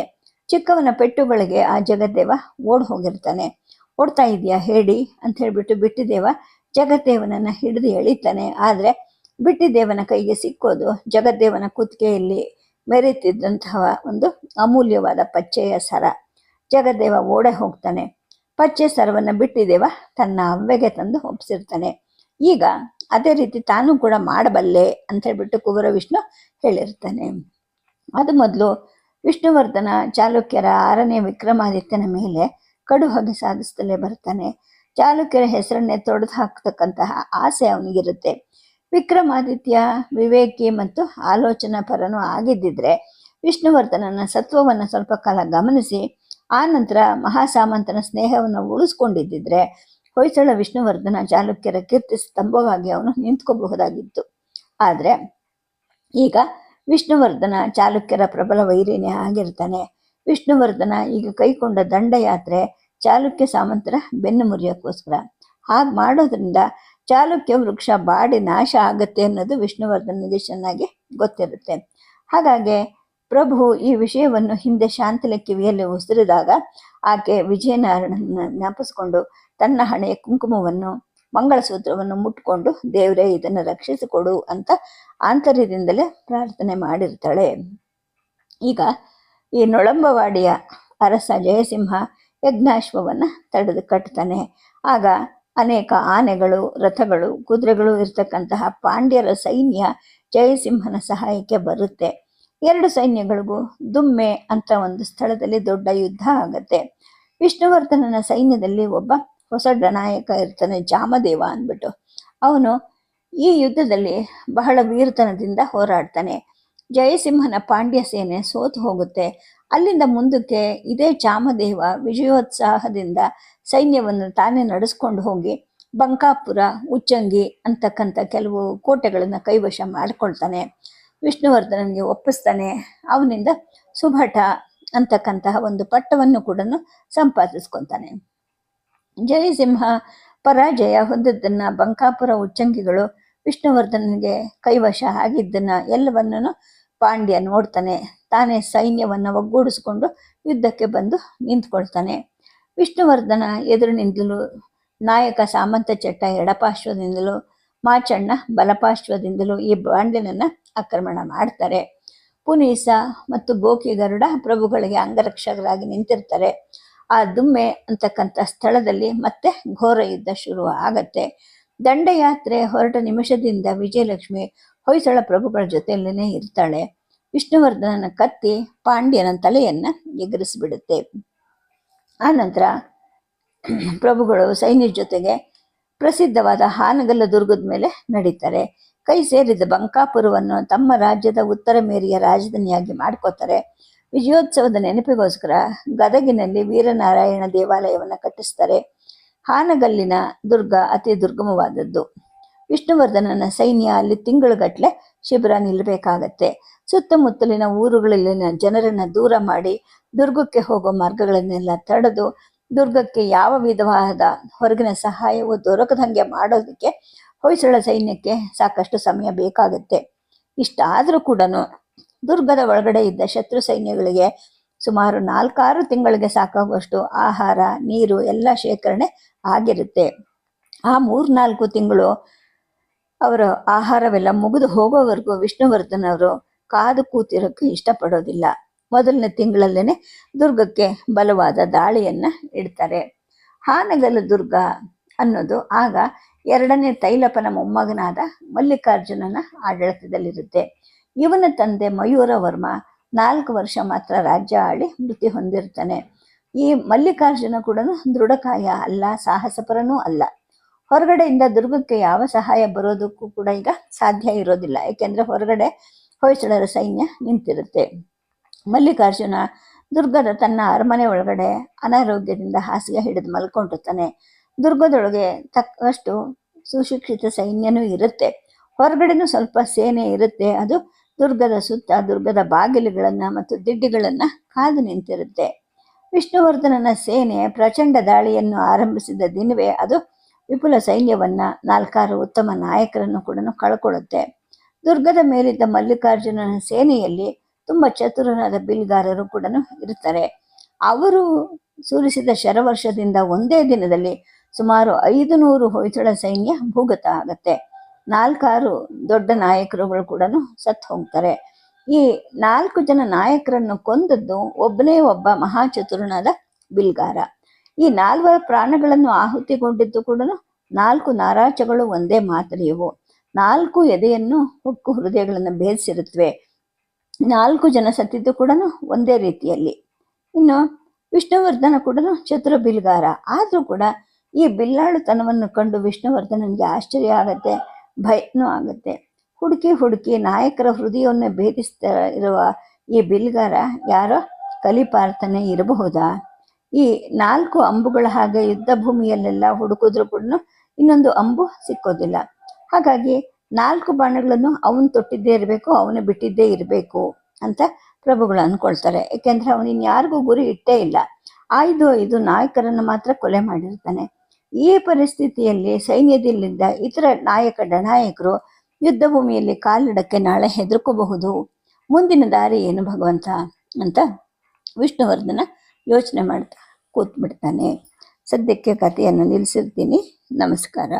[SPEAKER 1] ಚಿಕ್ಕವನ ಪೆಟ್ಟುಗಳಿಗೆ ಆ ಜಗದ್ದೇವ ಓಡ್ ಹೋಗಿರ್ತಾನೆ ಓಡ್ತಾ ಇದೆಯಾ ಹೇಳಿ ಅಂತ ಹೇಳ್ಬಿಟ್ಟು ಬಿಟ್ಟಿದೇವ ಜಗದ್ದೇವನನ್ನ ಹಿಡಿದು ಎಳಿತಾನೆ. ಆದರೆ ಬಿಟ್ಟಿದೇವನ ಕೈಗೆ ಸಿಕ್ಕೋದು ಜಗದ್ದೇವನ ಕುತ್ತಿಗೆಯಲ್ಲಿ ಮೆರೆತಿದ್ದಂತಹ ಒಂದು ಅಮೂಲ್ಯವಾದ ಪಚ್ಚೆಯ ಸರ. ಜಗದ್ದೇವ ಓಡೆ ಹೋಗ್ತಾನೆ. ಪಚ್ಚೆ ಸರವನ್ನು ಬಿಟ್ಟಿದೇವ ತನ್ನ ಅವ್ವೆಗೆ ತಂದು ಒಪ್ಪಿಸಿರ್ತಾನೆ ಈಗ ಅದೇ ರೀತಿ ತಾನು ಕೂಡ ಮಾಡಬಲ್ಲೆ ಅಂತ ಹೇಳ್ಬಿಟ್ಟು ಕುವರ ವಿಷ್ಣು ಹೇಳಿರ್ತಾನೆ. ಅದು ಮೊದಲು ವಿಷ್ಣುವರ್ಧನ ಚಾಲುಕ್ಯರ ಆರನೇ ವಿಕ್ರಮಾದಿತ್ಯನ ಮೇಲೆ ಕಡು ಹೊಗೆ ಸಾಧಿಸ್ತಲೇ ಬರ್ತಾನೆ. ಚಾಲುಕ್ಯರ ಹೆಸರನ್ನೇ ತೊಡೆದು ಹಾಕ್ತಕ್ಕಂತಹ ಆಸೆ ಅವನಿಗಿರುತ್ತೆ. ವಿಕ್ರಮಾದಿತ್ಯ, ವಿವೇಕಿ ಮತ್ತು ಆಲೋಚನಾ ಪರನೂ ಆಗಿದ್ದಿದ್ರೆ ವಿಷ್ಣುವರ್ಧನನ ಸತ್ವವನ್ನು ಸ್ವಲ್ಪ ಕಾಲ ಗಮನಿಸಿ, ಆ ನಂತರ ಮಹಾಸಾಮಂತನ ಸ್ನೇಹವನ್ನು ಉಳಿಸ್ಕೊಂಡಿದ್ದಿದ್ರೆ ಹೊಯ್ಸಳ ವಿಷ್ಣುವರ್ಧನ ಚಾಲುಕ್ಯರ ಕೀರ್ತಿ ಸ್ತಂಭವಾಗಿ ಅವನು ನಿಂತ್ಕೋಬಹುದಾಗಿತ್ತು. ಆದರೆ ಈಗ ವಿಷ್ಣುವರ್ಧನ ಚಾಲುಕ್ಯರ ಪ್ರಬಲ ವೈರಿನೇ ಆಗಿರ್ತಾನೆ. ವಿಷ್ಣುವರ್ಧನ ಈಗ ಕೈಕೊಂಡ ದಂಡಯಾತ್ರೆ ಚಾಲುಕ್ಯ ಸಾಮಂತರ ಬೆನ್ನು ಮುರಿಯೋಕ್ಕೋಸ್ಕರ. ಹಾಗೆ ಮಾಡೋದ್ರಿಂದ ಚಾಲುಕ್ಯ ವೃಕ್ಷ ಬಾಡಿ ನಾಶ ಆಗುತ್ತೆ ಅನ್ನೋದು ವಿಷ್ಣುವರ್ಧನಿಗೆ ಚೆನ್ನಾಗಿ ಗೊತ್ತಿರುತ್ತೆ. ಹಾಗಾಗಿ ಪ್ರಭು ಈ ವಿಷಯವನ್ನು ಹಿಂದೆ ಶಾಂತಲ ಕಿವಿಯಲ್ಲಿ ಉಸಿರಿದಾಗ ಆಕೆ ವಿಜಯನಾರಾಯಣನ ಜ್ಞಾಪಿಸ್ಕೊಂಡು ತನ್ನ ಹಣೆಯ ಕುಂಕುಮವನ್ನು, ಮಂಗಳಸೂತ್ರವನ್ನು ಮುಟ್ಕೊಂಡು ದೇವರೇ ಇದನ್ನು ರಕ್ಷಿಸಿಕೊಡು ಅಂತ ಆಂತರ್ಯದಿಂದಲೇ ಪ್ರಾರ್ಥನೆ ಮಾಡಿರ್ತಾಳೆ. ಈಗ ಈ ನೊಳಂಬವಾಡಿಯ ಅರಸ ಜಯಸಿಂಹ ಯಜ್ಞಾಶ್ವವನ್ನು ತಡೆದು ಕಟ್ತಾನೆ. ಆಗ ಅನೇಕ ಆನೆಗಳು, ರಥಗಳು, ಕುದುರೆಗಳು ಇರ್ತಕ್ಕಂತಹ ಪಾಂಡ್ಯರ ಸೈನ್ಯ ಜಯಸಿಂಹನ ಸಹಾಯಕ್ಕೆ ಬರುತ್ತೆ. ಎರಡು ಸೈನ್ಯಗಳಿಗೂ ದುಮ್ಮೆ ಅಂತ ಒಂದು ಸ್ಥಳದಲ್ಲಿ ದೊಡ್ಡ ಯುದ್ಧ ಆಗತ್ತೆ. ವಿಷ್ಣುವರ್ಧನನ ಸೈನ್ಯದಲ್ಲಿ ಒಬ್ಬ ಹೊಸ ನಾಯಕ ಇರ್ತಾನೆ ಜಾಮದೇವ ಅಂದ್ಬಿಟ್ಟು. ಅವನು ಈ ಯುದ್ಧದಲ್ಲಿ ಬಹಳ ವೀರತನದಿಂದ ಹೋರಾಡ್ತಾನೆ. ಜಯಸಿಂಹನ ಪಾಂಡ್ಯ ಸೇನೆ ಸೋತು ಹೋಗುತ್ತೆ. ಅಲ್ಲಿಂದ ಮುಂದಕ್ಕೆ ಇದೇ ಚಾಮದೇವ ವಿಜಯೋತ್ಸಾಹದಿಂದ ಸೈನ್ಯವನ್ನು ತಾನೇ ನಡೆಸ್ಕೊಂಡು ಹೋಗಿ ಬಂಕಾಪುರ, ಉಚ್ಚಂಗಿ ಅಂತಕ್ಕಂಥ ಕೆಲವು ಕೋಟೆಗಳನ್ನು ಕೈವಶ ಮಾಡಿಕೊಳ್ತಾನೆ. ವಿಷ್ಣುವರ್ಧನನಿಗೆ ಒಪ್ಪಿಸ್ತಾನೆ. ಅವನಿಂದ ಸುಭಟ ಅಂತಕ್ಕಂತಹ ಒಂದು ಪಟ್ಟವನ್ನು ಕೂಡ ಸಂಪಾದಿಸ್ಕೊತಾನೆ. ಜಯಸಿಂಹ ಪರಾಜಯ ಹೊಂದಿದ್ದನ್ನು ಬಂಕಾಪುರ, ಉಚ್ಚಂಗಿಗಳು ವಿಷ್ಣುವರ್ಧನನಿಗೆ ಕೈವಶ ಆಗಿದ್ದನ್ನ ಎಲ್ಲವನ್ನೂ ಪಾಂಡ್ಯ ನೋಡ್ತಾನೆ. ತಾನೇ ಸೈನ್ಯವನ್ನು ಒಗ್ಗೂಡಿಸಿಕೊಂಡು ಯುದ್ಧಕ್ಕೆ ಬಂದು ನಿಂತ್ಕೊಳ್ತಾನೆ. ವಿಷ್ಣುವರ್ಧನ ಎದುರು ನಿಂತಲು ನಾಯಕ ಸಾಮಂತ ಚಟ್ಟ ಎಡಪಾರ್ಶ್ವದಿಂದಲೂ, ಮಾಚಣ್ಣ ಬಲಪಾರ್ಶ್ವದಿಂದಲೂ ಈ ಬಾಂಡ್ಯನನ್ನ ಆಕ್ರಮಣ ಮಾಡ್ತಾರೆ. ಪುನೀಸ ಮತ್ತು ಗೋಕಿ ಗರುಡ ಪ್ರಭುಗಳಿಗೆ ಅಂಗರಕ್ಷಕರಾಗಿ ನಿಂತಿರ್ತಾರೆ. ಆ ದುಮ್ಮೆ ಅಂತಕ್ಕಂಥ ಸ್ಥಳದಲ್ಲಿ ಮತ್ತೆ ಘೋರ ಯುದ್ಧ ಶುರು ಆಗತ್ತೆ ದಂಡಯಾತ್ರೆ ಹೊರಟ ನಿಮಿಷದಿಂದ ವಿಜಯಲಕ್ಷ್ಮಿ ಹೊಯ್ಸಳ ಪ್ರಭುಗಳ ಜೊತೆಯಲ್ಲೇ ಇರ್ತಾಳೆ. ವಿಷ್ಣುವರ್ಧನನ ಕತ್ತಿ ಪಾಂಡ್ಯನ ತಲೆಯನ್ನ ಎಗರಿಸಿಬಿಡುತ್ತೆ. ಆ ನಂತರ ಪ್ರಭುಗಳು ಸೈನ್ಯದ ಜೊತೆಗೆ ಪ್ರಸಿದ್ಧವಾದ ಹಾನಗಲ್ಲ ದುರ್ಗದ ಮೇಲೆ ನಡೀತಾರೆ. ಕೈ ಸೇರಿದ ಬಂಕಾಪುರವನ್ನು ತಮ್ಮ ರಾಜ್ಯದ ಉತ್ತರ ಮೇರಿಯ ರಾಜಧಾನಿಯಾಗಿ ಮಾಡ್ಕೋತಾರೆ. ವಿಜಯೋತ್ಸವದ ನೆನಪಿಗೋಸ್ಕರ ಗದಗಿನಲ್ಲಿ ವೀರನಾರಾಯಣ ದೇವಾಲಯವನ್ನು ಕಟ್ಟಿಸ್ತಾರೆ. ಹಾನಗಲ್ಲಿನ ದುರ್ಗ ಅತಿ ದುರ್ಗಮವಾದದ್ದು. ವಿಷ್ಣುವರ್ಧನನ ಸೈನ್ಯ ಅಲ್ಲಿ ತಿಂಗಳುಗಟ್ಟಲೆ ಶಿಬಿರ ನಿಲ್ಲಬೇಕಾಗತ್ತೆ. ಸುತ್ತಮುತ್ತಲಿನ ಊರುಗಳಲ್ಲಿನ ಜನರನ್ನ ದೂರ ಮಾಡಿ ದುರ್ಗಕ್ಕೆ ಹೋಗೋ ಮಾರ್ಗಗಳನ್ನೆಲ್ಲ ತಡೆದು ದುರ್ಗಕ್ಕೆ ಯಾವ ವಿಧವಾದ ಹೊರಗಿನ ಸಹಾಯವು ದೊರಕದಂಗೆ ಮಾಡೋದಕ್ಕೆ ಹೊಯ್ಸಳ ಸೈನ್ಯಕ್ಕೆ ಸಾಕಷ್ಟು ಸಮಯ ಬೇಕಾಗುತ್ತೆ. ಇಷ್ಟಾದರೂ ಕೂಡ ದುರ್ಗದ ಒಳಗಡೆ ಇದ್ದ ಶತ್ರು ಸೈನ್ಯಗಳಿಗೆ ಸುಮಾರು ನಾಲ್ಕಾರು ತಿಂಗಳಿಗೆ ಸಾಕಾಗುವಷ್ಟು ಆಹಾರ, ನೀರು, ಎಲ್ಲ ಶೇಖರಣೆ ಆಗಿರುತ್ತೆ. ಆ ಮೂರ್ನಾಲ್ಕು ತಿಂಗಳು ಅವರ ಆಹಾರವೆಲ್ಲ ಮುಗಿದು ಹೋಗೋವರೆಗೂ ವಿಷ್ಣುವರ್ಧನ್ ಅವರು ಕಾದು ಕೂತಿರೋಕ್ಕೆ ಇಷ್ಟಪಡೋದಿಲ್ಲ. ಮೊದಲನೇ ತಿಂಗಳಲ್ಲೇನೆ ದುರ್ಗಕ್ಕೆ ಬಲವಾದ ದಾಳಿಯನ್ನ ಇಡ್ತಾರೆ. ಹಾನಗಲ ದುರ್ಗ ಅನ್ನೋದು ಆಗ ಎರಡನೇ ತೈಲಪನ ಮೊಮ್ಮಗನಾದ ಮಲ್ಲಿಕಾರ್ಜುನನ ಆಡಳಿತದಲ್ಲಿರುತ್ತೆ. ಇವನ ತಂದೆ ಮಯೂರ ವರ್ಮ ನಾಲ್ಕು ವರ್ಷ ಮಾತ್ರ ರಾಜ್ಯ ಆಳಿ ಮೃತಿ ಹೊಂದಿರ್ತಾನೆ. ಈ ಮಲ್ಲಿಕಾರ್ಜುನ ಕೂಡ ದೃಢಕಾಯ ಅಲ್ಲ, ಸಾಹಸಪರನೂ ಅಲ್ಲ. ಹೊರಗಡೆಯಿಂದ ದುರ್ಗಕ್ಕೆ ಯಾವ ಸಹಾಯ ಬರೋದಕ್ಕೂ ಕೂಡ ಈಗ ಸಾಧ್ಯ ಇರೋದಿಲ್ಲ. ಯಾಕೆಂದ್ರೆ ಹೊರಗಡೆ ಹೊಯ್ಸಳರ ಸೈನ್ಯ ನಿಂತಿರುತ್ತೆ. ಮಲ್ಲಿಕಾರ್ಜುನ ದುರ್ಗದ ತನ್ನ ಅರಮನೆ ಒಳಗಡೆ ಅನಾರೋಗ್ಯದಿಂದ ಹಾಸಿಗೆ ಹಿಡಿದು ಮಲ್ಕೊಂಡಿರ್ತಾನೆ. ದುರ್ಗದೊಳಗೆ ತಕ್ಕಷ್ಟು ಸುಶಿಕ್ಷಿತ ಸೈನ್ಯನೂ ಇರುತ್ತೆ. ಹೊರಗಡೆನೂ ಸ್ವಲ್ಪ ಸೇನೆ ಇರುತ್ತೆ. ಅದು ದುರ್ಗದ ಸುತ್ತ, ದುರ್ಗದ ಬಾಗಿಲುಗಳನ್ನು ಮತ್ತು ದಿಡ್ಡಿಗಳನ್ನು ಕಾದು ನಿಂತಿರುತ್ತೆ. ವಿಷ್ಣುವರ್ಧನನ ಸೇನೆ ಪ್ರಚಂಡ ದಾಳಿಯನ್ನು ಆರಂಭಿಸಿದ ದಿನವೇ ಅದು ವಿಪುಲ ಸೈನ್ಯವನ್ನು ನಾಲ್ಕಾರು ಉತ್ತಮ ನಾಯಕರನ್ನು ಕೂಡ ಕಳ್ಕೊಳ್ಳುತ್ತೆ. ದುರ್ಗದ ಮೇಲಿದ್ದ ಮಲ್ಲಿಕಾರ್ಜುನನ ಸೇನೆಯಲ್ಲಿ ತುಂಬ ಚತುರನಾದ ಬಿಲ್ಗಾರರು ಕೂಡ ಇರ್ತಾರೆ ಅವರು ಸೂರಿಸಿದ ಶರವರ್ಷದಿಂದ ಒಂದೇ ದಿನದಲ್ಲಿ ಸುಮಾರು ಐದು ನೂರು ಹೊಯ್ಸಳ ಸೈನ್ಯ ಭೂಗತ ಆಗತ್ತೆ. ನಾಲ್ಕಾರು ದೊಡ್ಡ ನಾಯಕರುಗಳು ಕೂಡ ಸತ್ತು ಹೋಗ್ತಾರೆ. ಈ ನಾಲ್ಕು ಜನ ನಾಯಕರನ್ನು ಕೊಂದದ್ದು ಒಬ್ಬನೇ ಒಬ್ಬ ಮಹಾಚತುರನಾದ ಬಿಲ್ಗಾರ. ಈ ನಾಲ್ವರ ಪ್ರಾಣಗಳನ್ನು ಆಹುತಿಗೊಂಡಿದ್ದು ಕೂಡ ನಾಲ್ಕು ನಾರಾಚಗಳು ಒಂದೇ ಮಾತರಿಯವು ನಾಲ್ಕು ಎದೆಯನ್ನು ಹುಕ್ಕು ಹೃದಯಗಳನ್ನು ಭೇದಿಸಿರುತ್ತವೆ ನಾಲ್ಕು ಜನ ಸತ್ತಿದ್ದು ಕೂಡ ಒಂದೇ ರೀತಿಯಲ್ಲಿ. ಇನ್ನು ವಿಷ್ಣುವರ್ಧನ ಕೂಡ ಚತುರ ಬಿಲ್ಗಾರ ಆದರೂ ಕೂಡ ಈ ಬಿಲ್ಲಾಳುತನವನ್ನು ಕಂಡು ವಿಷ್ಣುವರ್ಧನನಿಗೆ ಆಶ್ಚರ್ಯ ಆಗತ್ತೆ, ಭಯನೂ ಆಗುತ್ತೆ. ಹುಡುಕಿ ಹುಡುಕಿ ನಾಯಕರ ಹೃದಯವನ್ನು ಭೇದಿಸ್ತಾ ಇರುವ ಈ ಬಿಲ್ಗಾರ ಯಾರೋ ಕಲಿಪಾರ್ಥನೆ ಇರಬಹುದಾ? ಈ ನಾಲ್ಕು ಅಂಬುಗಳ ಹಾಗೆ ಯುದ್ಧ ಭೂಮಿಯಲ್ಲೆಲ್ಲ ಹುಡುಕಿದ್ರು ಕೂಡ ಇನ್ನೊಂದು ಅಂಬು ಸಿಕ್ಕೋದಿಲ್ಲ. ಹಾಗಾಗಿ ನಾಲ್ಕು ಬಾಣಗಳನ್ನು ಅವನು ತೊಟ್ಟಿದ್ದೇ ಇರಬೇಕು, ಅವನು ಬಿಟ್ಟಿದ್ದೇ ಇರಬೇಕು ಅಂತ ಪ್ರಭುಗಳು ಅನ್ಕೊಳ್ತಾರೆ. ಯಾಕೆಂದ್ರೆ ಅವನು ಇನ್ಯಾರಿಗೂ ಗುರಿ ಇಟ್ಟೇ ಇಲ್ಲ. ಆಯ್ದು ಇದು ನಾಯಕರನ್ನು ಮಾತ್ರ ಕೊಲೆ ಮಾಡಿರ್ತಾನೆ. ಈ ಪರಿಸ್ಥಿತಿಯಲ್ಲಿ ಸೈನ್ಯದಲ್ಲಿದ್ದ ಇತರ ನಾಯಕ ಡನಾಯಕರು ಯುದ್ಧ ಭೂಮಿಯಲ್ಲಿ ಕಾಲಿಡಕ್ಕೆ ನಾಳೆ ಹೆದರ್ಕೋಬಹುದು. ಮುಂದಿನ ದಾರಿ ಏನು ಭಗವಂತ ಅಂತ ವಿಷ್ಣುವರ್ಧನ ಯೋಚನೆ ಮಾಡ್ತಾ ಕೂತ್ಬಿಡ್ತಾನೆ. ಸದ್ಯಕ್ಕೆ ಕಥೆಯನ್ನು ನಿಲ್ಲಿಸಿರ್ತೀನಿ. ನಮಸ್ಕಾರ.